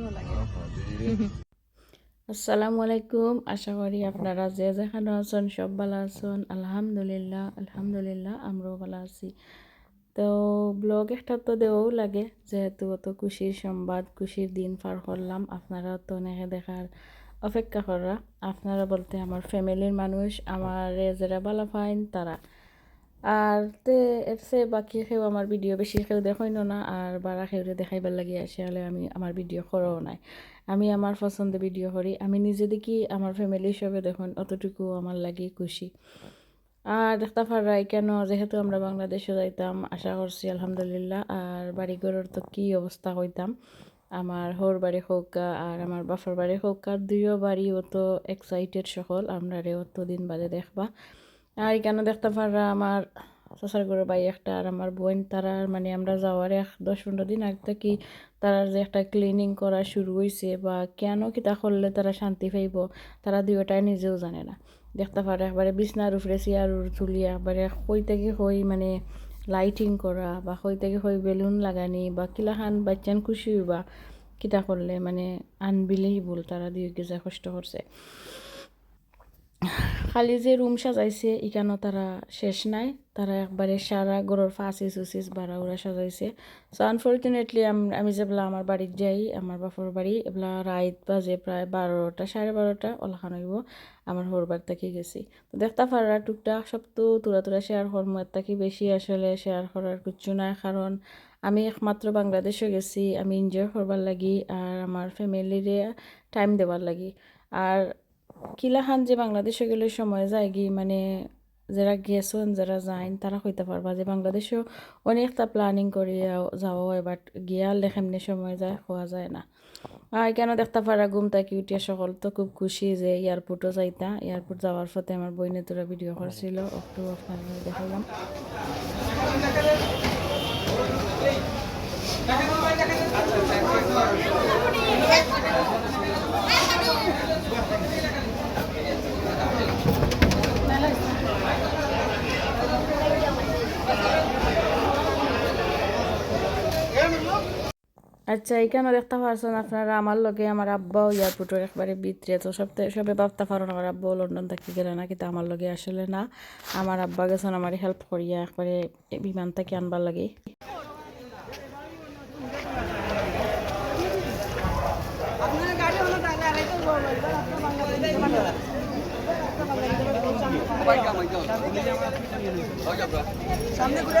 কষ্টও লাগে। আসসালামু আলাইকুম, আশা করি আপনারা যে যেখানে আছেন সব ভালো আছেন। আলহামদুলিল্লাহ আলহামদুলিল্লাহ, আমরাও ভালো আছি। তো ব্লগ একটা তো দেওয়াও লাগে, যেহেতু অত খুশির সংবাদ, খুশির দিন পার করলাম। আপনারা তো অনেকে দেখার অপেক্ষা করা। আপনারা বলতে আমার ফ্যামিলির মানুষ, আমার যারা ভালো পাইন তারা। আর তে এর চেয়ে বাকি কেউ আমার ভিডিও বেশি কেউ দেখাইন না, আর বারা কেউরে দেখাইবার লাগি আসে, হলে আমি আমার ভিডিও করাও নাই। আমি আমার পছন্দ ভিডিও করি, আমি নিজে দেখি আমার ফ্যামিলি হিসাবে দেখুন, অতটুকু আমার লাগি খুশি। আর দেখতে পারাই কেন যেহেতু আমরা বাংলাদেশে যাইতাম, আশা করছি আলহামদুলিল্লাহ, আর বাড়ি ঘরের তো কী অবস্থা হইতাম আমার হোর বাড়ি হোক, আর আমার বাফার বাড়ি হোক দুইও বাড়ি অত এক্সাইটেড সকল আমরা রে অত দিন বাদে দেখবা। আর কেন দেখতে পারা আমার শ্বশুর ঘরের ভাই একটা আর আমার বোন, তারা মানে আমরা যাওয়ার এক দশ পনেরো দিন আগে থেকে তারা যে একটা ক্লিনিং করা শুরু হয়েছে বা কেন কিতা করলে তারা শান্তি পাইব, তারা দুয়োটাই নিজেও জানে না। দেখতে পারে একবারে বিছনার উপরে চেয়ার তুলি, একবারে কই থেকে কই মানে লাইটিং করা বা কই থেকে কই বেলুন লাগানি বা কিলাখান বাচ্চান খুশি হইবা কিতা করলে মানে আনবিলিভেবল তারা দুয়োকে যা কষ্ট করছে। খালি যে রুম সাজাইছে ইকানো তারা শেষ নাই তারা একবারে সারা গরুর ফাঁসিস উচিস বাড়া ওরা সাজাইছে সো আনফর্চুনেটলি আমি যেবেলা আমার বাড়ির যাই আমার বাপর বাড়ি এবেলা রাইত বাজে প্রায় বারোটা সাড়ে বারোটা ওলাখান হইব আমার হরবার থেকে গেছি তো দেখতে পারা টুকটাক সব তো তুরা তুরা শেয়ার কর্ম এর থেকে বেশি আসলে শেয়ার করার কিচ্ছু নাই কারণ আমি একমাত্র বাংলাদেশে গেছি আমি এনজয় করবার লাগি আর আমার ফ্যামিলিরে টাইম দেওয়ার লাগি আর কিলাখান যে বাংলাদেশে গেলে সময় যায় কি মানে যারা গেছেন যারা যাইন, তারা হইতে পারবা যে বাংলাদেশেও অনেকটা প্ল্যানিং করে যাওয়া হয় বাট গিয়াল এমনি সময় যায়, হওয়া যায় না। আর কেন দেখতে পারা ঘুম থাকি উঠিয়া সকল তো খুব খুশি যে এয়ারপোর্টও যাইতা। এয়ারপোর্ট যাওয়ার পথে আমার বইনে তোরা ভিডিও করছিল, একটু আপনারা দেখালাম আচ্ছা এখানে দেখতে পারছেন আপনারা? আমার লগে আমার আব্বাও এয়ারপোর্টের একবারে ভিতরে তো সব সবে ভাবতে পারেন আমার আব্বাও লন্ডন থাকি গেলে না কিন্তু আমার লগে আসলে না। আমার আব্বা গেছেন আমার হেল্প করিয়া একবারে বিমান থেকে আনবার লাগে। সামনে ঘুরে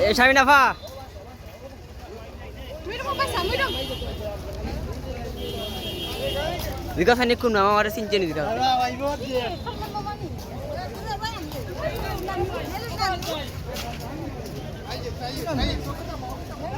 এ পয়সা মিরম দিকা ফানি কোন মামা মারে সিনচে নি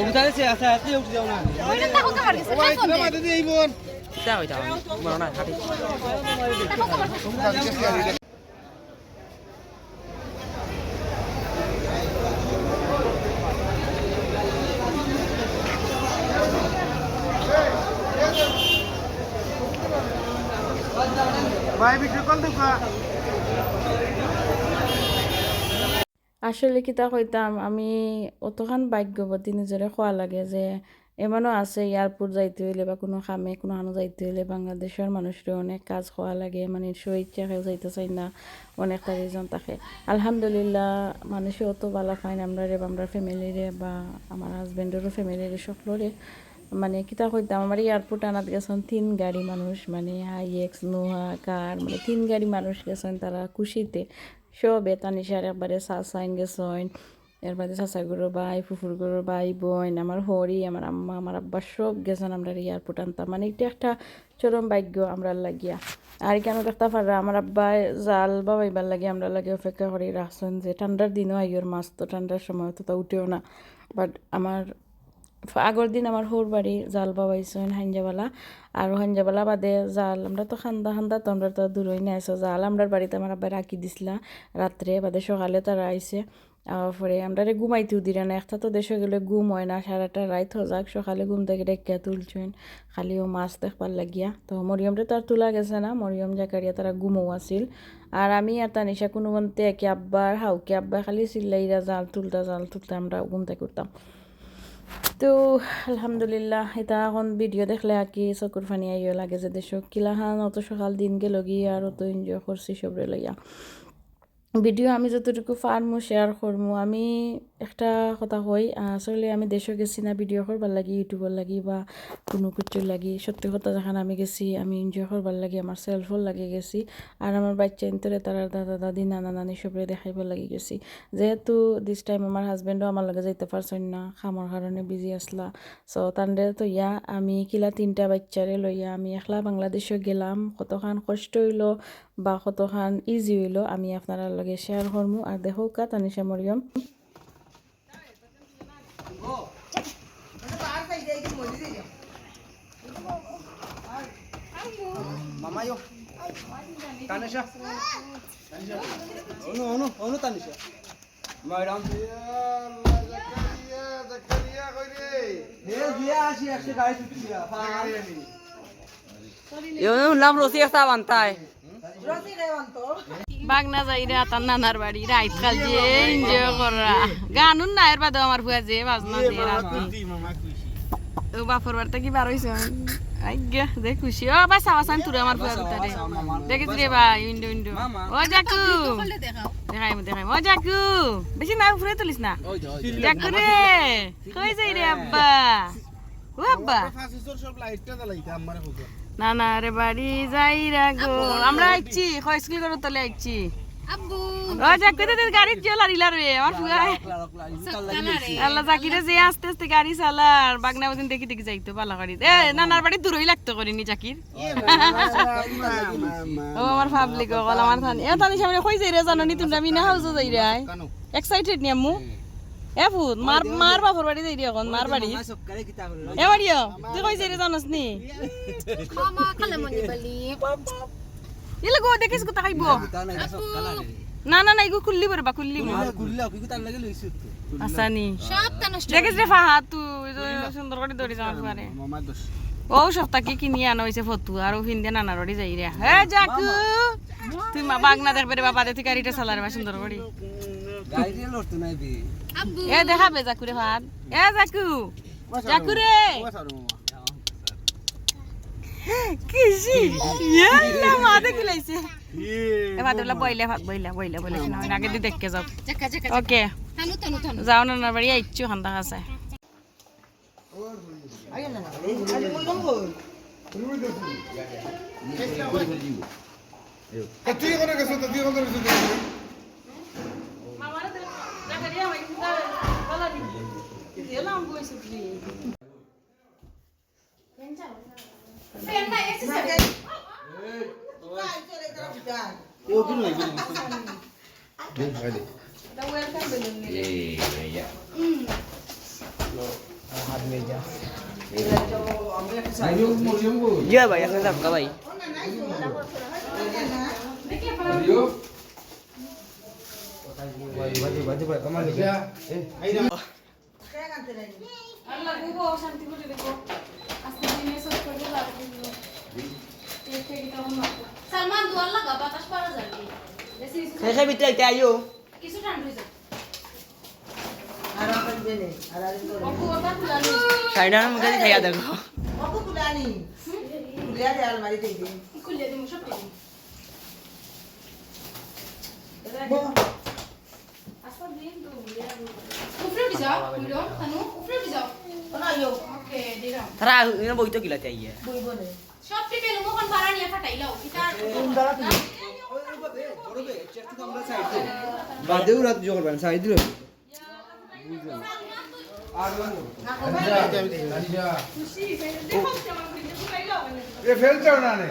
উঠালে সে আছে আছে উঠে যাও না ওইটা দেখো কাবার গেছে ফোন দে কিতা হইতা মনে না হাঁটি দেখো কাবার গেছে ভাই আসলে কিতা কইতাম, আমি অতখান ভাগ্যবতী, নিজরে খোয়া লাগে যে এমনও আছে এয়ারপোর্ট যাইতে হইলে বা কোনো খামে কোনো আনো যাইতে হইলে বাংলাদেশের মানুষের অনেক কাজ হওয়া লাগে মানে স্বইচ্ছা কেউ যাইতে চাই না অনেকটা রিজন থাকে। আলহামদুলিল্লাহ, মানুষে অত ভালো পাইন আমরা রে বা আমরা ফ্যামিলিরে বা আমার হাজবেন্ডেরও ফ্যামিলিরে সকলরে মানে কিতা কইতাম, আমার এয়ারপোর্ট আনাত গেছেন তিন গাড়ি মানুষ মানে হাই এক্স, নোহা, কার মানে তিন গাড়ি মানুষ গেছেন তারা খুশিতে। সবে তানিশার একবারে চা সাইন গেছেন এর বাদে চাচাগুলোর ভাই ফুফুরগুলোর ভাই, বোন, আমার হরি, আমার আম্মা, আমার আব্বা সব গেছেন আমরা এয়ারপোর্ট আনতাম। মানে এটা একটা চরম ভাগ্য আমরা লাগিয়া। আর কেন দেখতে পারা আমার আব্বা জাল বা ভাইবার লাগে, আমরা লাগে অপেক্ষা করে, রাখছেন যে ঠান্ডার দিনও আইয়র মাছ তো ঠান্ডার সময় তো তা উঠেও না। বাট আমার আগর দিন আমার হোর বাড়ি জাল বাবাইছেন হাঞ্জাবালা। আর হাঞ্জাবালা বাদে জাল আমরা তো খান্দা খান্দা তো আমরা তো দূরই না আইসো জাল আমরার বাড়িতে আমার আব্বা রাখি দিছিলা। রাত্রে বাদে সকালে তারা আইসে পরে আমরা রে ঘুমাইতেও দিলে না একটা তো দেশে গেলে ঘুম হয় না। সারাটা রাইত যাক সকালে ঘুম থেকে ডেকিয়া তুলছেন খালিও মাছ দেখবার লাগিয়া। তো মরিয়মরে তো আর তোলা গেছে না। মরিয়ম জাকারিয়া তারা ঘুমও আছিল। আর আমি আর তানিশা কোনো মন্তে একে আব্বার হাউকে আব্বা খালি চিল্লাইরা জাল তুলতা জাল তুলতা আমরা ঘুম থেকে করতাম তো, আলহামদুলিল্লাহ, এটা এখন ভিডিও দেখলে আর কি চকুর ফানি আইও লাগে যে দেশ কিলাহান অত সকাল দিন গেল গিয়ে আর অত এনজয় করছি সবরে লইয়া। ভিডিও আমি যতটুকু পারমু শেয়ার করমু। আমি একটা কথা কই, আসলে আমি দেশে গেছি না ভিডিও করবার লাগি ইউটিউবের লাগি বা কোনো কিছুর লাগি। সত্যি কথা যখন আমি গেছি, আমি এনজয় করবার লাগি আমার সেলফর লাগে গেছি। আর আমার বাচ্চা ইন্তরে তার দাদা দাদি নানা, নানি সবরে দেখাইবার লাগি গেছি। যেহেতু দিস টাইম আমার হাজবেন্ডও আমার লগে যাইতে পারছেন না খামার কারণে বিজি আসলা সো তানরে তো ইয়া, আমি কিলা তিনটা বাচ্চারে লইয়া, আমি একলা বাংলাদেশে গেলাম। কতখান কষ্ট হইল বা কতখান ইজি হইল আমি আপনারা লগে শেয়ার করমু। আর দেখো কা তানিশা মরিয়ম মামাyo তানিশা। অনু অনু অনু তানিশা। বাগনা যাইরা তার নানার বাড়ি রাইত কাল যে এনজয় করা। গানুন না এর বাদে আমার ফুয়া যে বাজনা দিয়ে রাখি ও বাপর বাড়িতে কি বার হইছে? আজ্ঞা দে খুশি। ও ভাই সাবা সান তুরে আমার ফুয়া ভিতরে। দেখিস রে ভাই উইন্ডো উইন্ডো ও জাকু। দেখাও দেখাই দেখাই ও জাকু। বেশি না ফুরে তুলিস না। জাকু রে কই যাই রে আব্বা? ও আব্বা। না না রে বাড়ি যাই রা গো আমরা আইছি কয় স্কুল করে তলে আইছি। আব্বু। ও জাকু দে গাড়ি চলা রিলা রে আমার ফুয়া আল্লাহ জাকিরে যে আস্তে আস্তে গাড়ি চালার বাগনা বদিন দেখি দেখি যাইতো পালা গাড়ি এ নানার বাড়ি দূরই লাগতো করিনি জাকির। ও আমার পাবলিক কল আমার থান। এ থানি সামনে কই যাই রে জানো নি তোমরা মিনা হাউস যাই রে এক্সাইটেড নি আম্মু? এ ফুত মার মার বাপর বাড়ি যাই এখন মার বাড়ি এ বাড়িও তুই কই যাই রে জানোস নি মামা মনি বলি। ইলে গো দেখিস কো তাকাইব না না না ইগো খুললি বরে বা খুললি। আসানি সব তা নষ্ট দেখিস রে ফাহা তুই সুন্দর করে দৌড়ি যাওয়ার পারে ও সপ্তাহ কি কিনি আনা হয়েছে ফতু আর ও হিন্দে নানার বাড়ি যাই রে হে জাকু তুই মা বাগনা দেখবে রে বাবা তুই গাড়িটা চালারে বা সুন্দর করে আব্বু এ দেখাবে জাকু রে ভাত। এ জাকু। জাকু রে কিসি ইয়াল্লা মা দেখি লাইছে। এ ভাত বলা বইলে ভাত বইলা বইলা বইলা কিনা না, আগে দি দেখকে যাও। জাকা জাকা ওকে। তানু তানু তানু যাও নানার বাড়ি আইচ্ছু খান্দা খাসায় তুই করে গেছো তো তুই করে গেছো ইয়া ভাই এখন যাব ভাই আল্লাহ গো শান্তি করে রেখো আজকে দিনে সব করে লাগবে এই থেকে কেমন লাগবে সালমান দুয়ার লাগা বাতাস পারা যাবে খাই বিতে আইতে আইও কিছু ঠান্ডা হয়ে যাবে শাড়িটার মুখে দিয়ে খাইয়া দেখো উপরে উঠে যাও বুঝলো তানু উপরে উঠে যাও ওকে দিলাম তারা এখানে বইতো কিলাতে আইয়ে সব টিপে লুমো কোন বাড়া নিয়ে ফাটাইলাও এটা বাদেও রাত জোগাড় পারেন সাইড দিল এ ফেলছেও না নে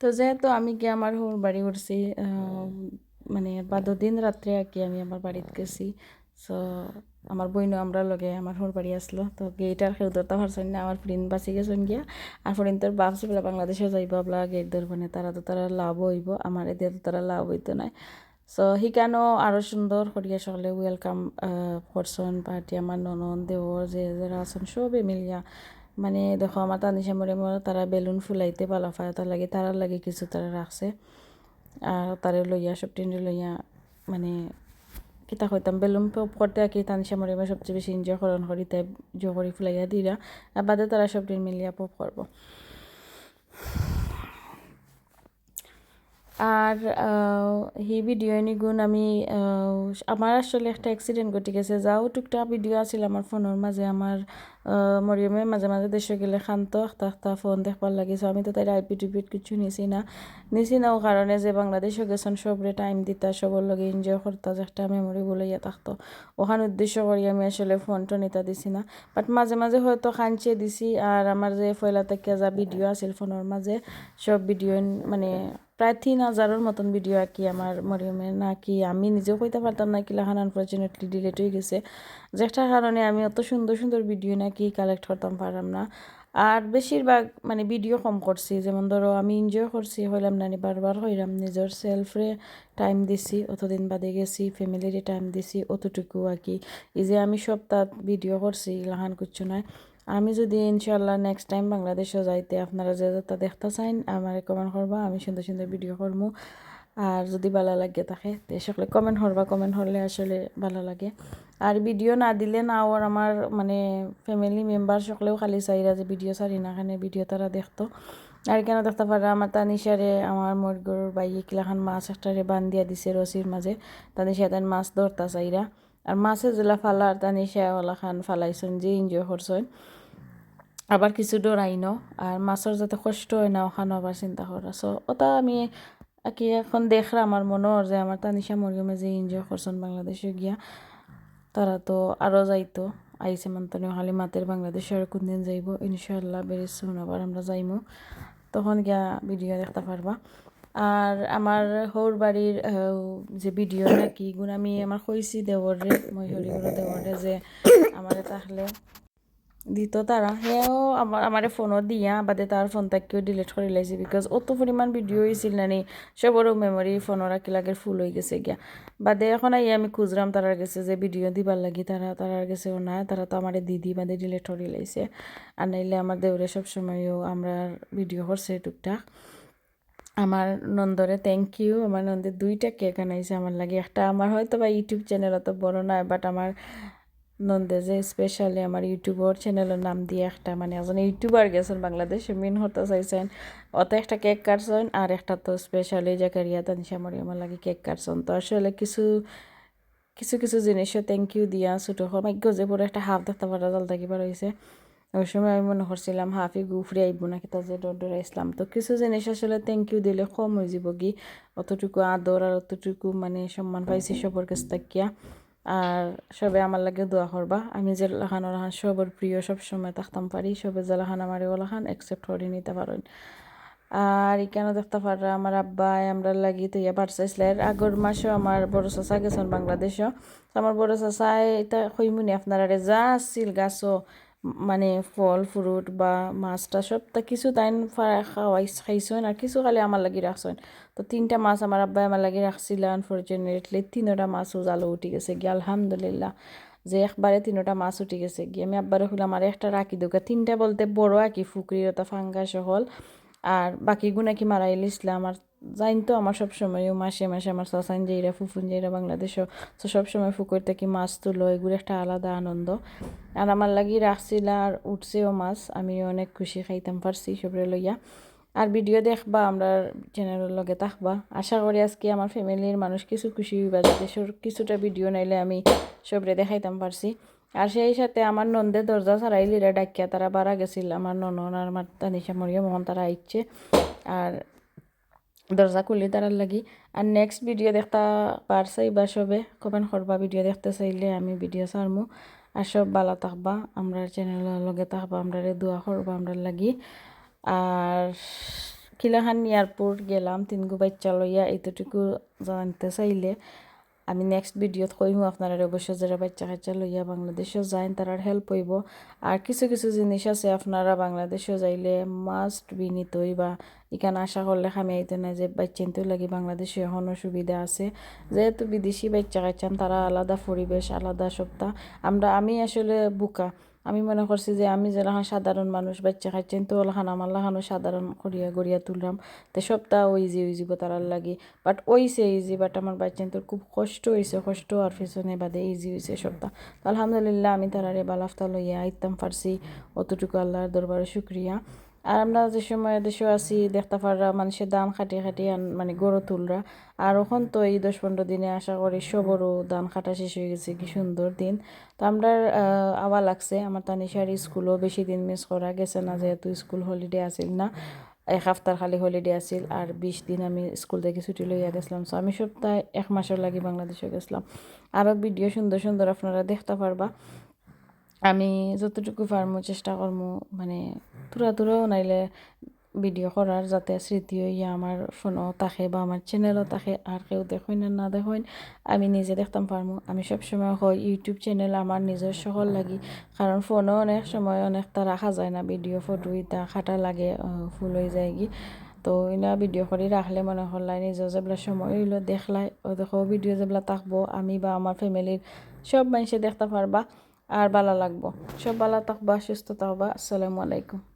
তো যেহেতু আমি কি আমার হোর বাড়ি উঠছি মানে বাদ দিন রাত্রে আর কি আমি আমার বাড়িতে গেছি। সো আমার বইনও আমরা লগে আমার হোর বাড়ি আসলো। তো গেট আর খেউ ধরতে পারছেন না আমার ফ্রেন্ড বাঁচি গেছেন গিয়া। আর ফ্রেন্ড তোর ভাবছি বলে বাংলাদেশে যাইব, বলা গেট ধরবনে তারা তো তারা লাভ হইব। আমার এদিকে তো তারা লাভ হইতো নাই। সো শিকানো আরও সুন্দর করিয়া সকলে ওয়েলকাম করছেন পার্টি আমার ননন দেওর যে যারা আছেন মিলিয়া। মানে দেখো, আমার তানিশা মরে মরে তারা বেলুন ফুলাইতে পালা ফায়, তার লাগে তারার লাগে কিছু তারা রাখছে। আর তারে লইয়া, সব টিনে লইয়া মানে কিতা কইতাম, বেলুন করতে আর কি তানিশা মরে মরে সবচেয়ে বেশি এনজয় করন করি তাই জো করি ফুলাইয়া দিরা। আর বাদে তারা সব মিলিয়া পপ করব। আর সি ভিডিও গুণ আমি আমাৰ আমার আসলে একটা অ্যাক্সিডেন্ট ঘটে গেছে। যাও টুকটা ভিডিও আছিল আমার ফোনের মাঝে আমার আহ, মরিয়মে মাঝে মাঝে দেশে গেলে শান্ত একটা একটা ফোন দেখবার লাগিছে আমি তো তাই আইপি টিপিট কিছু নিছি না। নিছি নাও কারণে যে বাংলাদেশে গেছেন, সবরে টাইম দিতা, সবর লগে এনজয় করতা, যে একটা মেমোরি বলাইয়া থাকতো। ওখান উদ্দেশ্য করি আমি আসলে ফোনটা নিতা দিছি না। বাট মাঝে মাঝে হয়তো খাঞ্চে দিছি, আর আমার যে ফয়লা থেকে যা ভিডিও আছিল ফোনের মাঝে, সব ভিডিও মানে প্রায় তিন হাজারের মতন ভিডিও আর কি আমার মরিয়মের না কি আমি নিজেও কইতে পারতাম না কি লাখান আনফর্চুনেটলি ডিলেট হয়ে গেছে। যেটার কারণে আমি অত সুন্দর সুন্দর ভিডিও নাকি কালেক্ট করতাম পারলাম না। আর বেশিরভাগ মানে ভিডিও কম করছি। যেমন ধরো, আমি এনজয় করছি, হইলাম নানি বারবার হইলাম, নিজের সেলফরে টাইম দিছি, অতদিন বাদে গেছি ফ্যামিলিরে টাইম দিছি, অতটুকু আর কি। এই যে আমি সপ্তাহ ভিডিও করছি লাহান কুচ্ছু নাই। আমি যদি ইনশাল্লাহ নেক্সট টাইম বাংলাদেশে যাইতে আপনারা যে যেটা দেখতে চাইন আমার কমেন্ট করবা, আমি সুন্দর সুন্দর ভিডিও করব আর যদি ভালো লাগে থাকে তে সকলে কমেন্ট করবা কমেন্ট হলে আসলে ভালো লাগে। আর ভিডিও না দিলে না ওর আমার মানে ফ্যামিলি মেম্বার সকলেও খালি চাইরা যে ভিডিও চারি না খানে ভিডিও তারা দেখতো। আর কেন দেখতে পারা, আমার তানিশারে, আমার মরগর বাইয়ে কিলাখান মাছ একটারে বান দিছে রসির মাঝে। তানিশা তান মাছ ধরতা চাইরা। আর মাছে জেলা ফালার তানিশা ওলাখান ফালাইছেন যে এনজয় করছেন। আবার কিছু ডরাইন। আর মাছের যাতে কষ্ট হয় না, ওখানে আবার চিন্তা করা সো ওটা আমি আর কি এখন দেখরা আমার মনে হয় যে আমার তানিশা মরিয়মে যে এনজয় করছেন বাংলাদেশে গিয়া তারা তো আরও যাইতো আইসে মান্তনি খালি মাতের বাংলাদেশে আর কোনদিন যাইব ইনশাল্লাহ বেরি শুন আবার আমরা যাইমু। তখন গিয়া ভিডিও দেখতে পারবা। আর আমার হৌর বাড়ির যে ভিডিও নাকি, গুণ আমি আমার কইছি দেওয়ারে মই হরিগুলো দেওয়ারে যে আমার তাহলে দিত তারা। সেও আমার আমার ফোনত দিয়া, বাদে তার ফোন তাকেও ডিলিট করে লাইছে বিকজ অত পরিমাণ ভিডিও হয়েছিল নানি সবরও মেমোরি ফোনের আকি লাগে ফুল হয়ে গেছে গিয়া। বাদে এখন আই আমি খুঁজরাম তারার গেছে যে ভিডিও দিবার লাগি তারা তারার গেছে ও না তারা তো আমার দিদি বাদে ডিলিট করে লাইছে আর নাইলে আমার দেউরে সবসময়ও আমরা ভিডিও করছে টুকটাক। আমার নন্দরে থ্যাংক ইউ আমার নন্দের দুইটা কেক আনাইছে আমার লাগে। একটা আমার হয়তো বা ইউটিউব চ্যানেল অত বড় নয় বাট আমার নন্দে যে স্পেশালি আমার ইউটিউবের চ্যানেলের নাম দিয়ে একটা। মানে একজন ইউটিউবার গেছেন বাংলাদেশে মেন হতে চাইছেন। অত একটা কেক কাটছেন আর একটা তো স্পেশালি জাকারিয়া তানিশা আমার লাগে কেক কাটছেন। তো আসলে কিছু কিছু কিছু জিনিসও থ্যাংক ইউ দিয়া ছোটো সমাগ্য যে পুরো একটা হাফ দেখতে পারা জাল থাকিবার হয়েছে ওই সময় আমি মনে করছিলাম, হাফি গুফরি আইব না কিতা যে ডর ইসলাম তো কিছু জিনিস আসলে থ্যাংক ইউ দিলে কম হয়ে যাব কি। অতটুকু আদর আর অতটুকু মানে সম্মান পাইছি সবর কাছ থাকিয়া। আর সবে আমার লাগে দোয়া করবা। আমি যে লাখান ওলাখান সবর প্রিয় সব সময় থাকতাম পারি, সবে যে লাখান আমার ওলাখান অ্যাকসেপ্ট করে নিতে পারেন। আর কেন দেখতে পারা আমার আব্বাই আমরা লাগি তো ইয়া পারসাইছিল আগর মাসেও আমার বড় চাচা গেছেন বাংলাদেশও আমার বড় চাচাই এটা হইমুনি আপনারা যা আসছিল গাছও মানে ফল ফ্রুট বা মাছটা সব তা কিছু তাইন খাওয়াই খাইছেন আর কিছু খালি আমার লাগি রাখছেন তো তিনটা মাছ আমার আব্বাই আমার লাগি রাখছিল আনফর্চুনেটলি তিনোটা মাছও জালো উঠি গেছে গিয়ে, আলহামদুলিল্লাহ। যে একবারে তিনোটা মাছ উঠি গেছে গিয়ে, আমি আব্বারে হলাম আমার একটা রাখি দোকা তিনটা বলতে বড় আর কি ফুকরির ওটা ফাঙ্গাস হল। আর বাকিগুলো কি মারাইল ইসলাম আর জাইন তো আমার সবসময় মাসে মাসে আমার সাসান যেইরা, ফুফুন যেইরা বাংলাদেশও, তো সবসময় ফুকুর থেকে মাছ তুলো, এগুলো একটা আলাদা আনন্দ। আর আমার লাগি রাখছিল আর উঠছেও মাছ, আমি অনেক খুশি খাইতাম পারছি সবরে লইয়া। আর ভিডিও দেখবা, আমরা চ্যানেলের লগে থাকবা। আশা করি আজকে আমার ফ্যামিলির মানুষ কিছু খুশি হইবা, যাতে কিছুটা ভিডিও নাইলে আমি সবরে দেখাইতাম পারছি। আর সেই সাথে আমার নন্দে দরজা ছাড়াইলিরা ডাকিয়া তারা বাড়া গেছিল। আমার ননন আর আমার তানিশা মরিয়া মোহন তারা আইচ্ছে। আর দরজা খুলি তারার লাগি। আর নেক্সট ভিডিও দেখতে পারছাই বা সবে কমেন্ট করবা ভিডিও দেখতে চাইলে আমি ভিডিও সারমু আর সব ভালো থাকবা আমরা চ্যানেলের লগে থাকবা আমরা দোয়া করবা আমরা লাগি। আর কিলাখান এয়ারপোর্ট গেলাম, তিনগু বাচ্চা লইয়া এতটুকু জানতে চাইলে। আমি নেক্সট ভিডিওত কইমু আপনারা অবশ্যই যারা বাচ্চা কাচ্চা লইয়া বাংলাদেশও যাইন, তারার হেল্প হইব। আর কিছু কিছু জিনিস আছে, আপনারা বাংলাদেশও যাইলে মাস্ট বি নিতই বা এখানে আশা করলে খামি আইতে না যে বাচ্চাইতেও লাগি, বাংলাদেশে এখনও সুবিধা আছে। যেহেতু বিদেশি বাচ্চা কাচ্চান তারা আলাদা পরিবেশ, আলাদা সপ্তাহ আমরা, আমি আসলে বুকা। আমি মনে করছি যে আমি যেলাখান সাধারণ মানুষ, বাচ্চা খাচ্ছেন তো ওলাখান আমার লাখানো সাধারণ করিয়া গড়িয়া তুললাম। তো সপ্তাহ ওই যে, ওই জীব তারার লাগে। বাট ওইছে ইজি বাট আমার বাচ্চা তোর খুব কষ্ট হয়েছে কষ্ট আর পেছনে বাদে ইজি হয়েছে তো আলহামদুলিল্লাহ আমি তারারে বালাফতা লইয়া আইতাম পারছি অতটুকু আল্লাহর দরবারে শুক্রিয়া। আর আমরা যে সময় দেশে আছি, দেখতে পাররা মানুষের দান খাটিয়ে আন- মানে গড়ো তুলরা। আর ওখান তো এই দশ পনেরো দিনে আশা করি সবরও দান খাটা শেষ হয়ে গেছে, কি সুন্দর দিন। তো আমরা আওয়া লাগছে। আমার তানিশার স্কুলও বেশি দিন মিস করা গেছে না, যেহেতু স্কুল হলিডে আছিল না। এক সপ্তাহ খালি হলিডে আছিল আর বিশ দিন আমি স্কুল থেকে ছুটি লইয়া গেছিলাম। সো আমি সপ্তাহে এক মাসের লাগি বাংলাদেশে গেছিলাম। আরও ভিডিও সুন্দর সুন্দর আপনারা দেখতে পারবা। আমি যতটুকু পারমু চেষ্টা করমু মানে তুরা তুরাও নাইলে ভিডিও করার যাতে স্মৃতি হইয়া আমার ফোনও থাকে বা আমার চ্যানেলও থাকে আর কেউ দেখুন না না দেখুন আমি নিজে দেখতাম পারমু। আমি সবসময় হয় ইউটিউব চ্যানেল আমার নিজের সকল লাগি কারণ ফোনও অনেক সময় অনেকটা রাখা যায় না ভিডিও ফটো ইটা খাটা লাগে ফুল হয়ে যায় কি তো ইনা ভিডিও করে রাখলে মনে হলাই নিজের যেগুলো সময় হইল দেখলাই ও দেখো ভিডিও যেগুলো থাকব আমি বা আমার ফ্যামিলির সব মানুষে দেখতে পারবা। আর ভালো লাগবো। সব ভালো থাকবা সুস্থ থাকবা। আসসালামু আলাইকুম।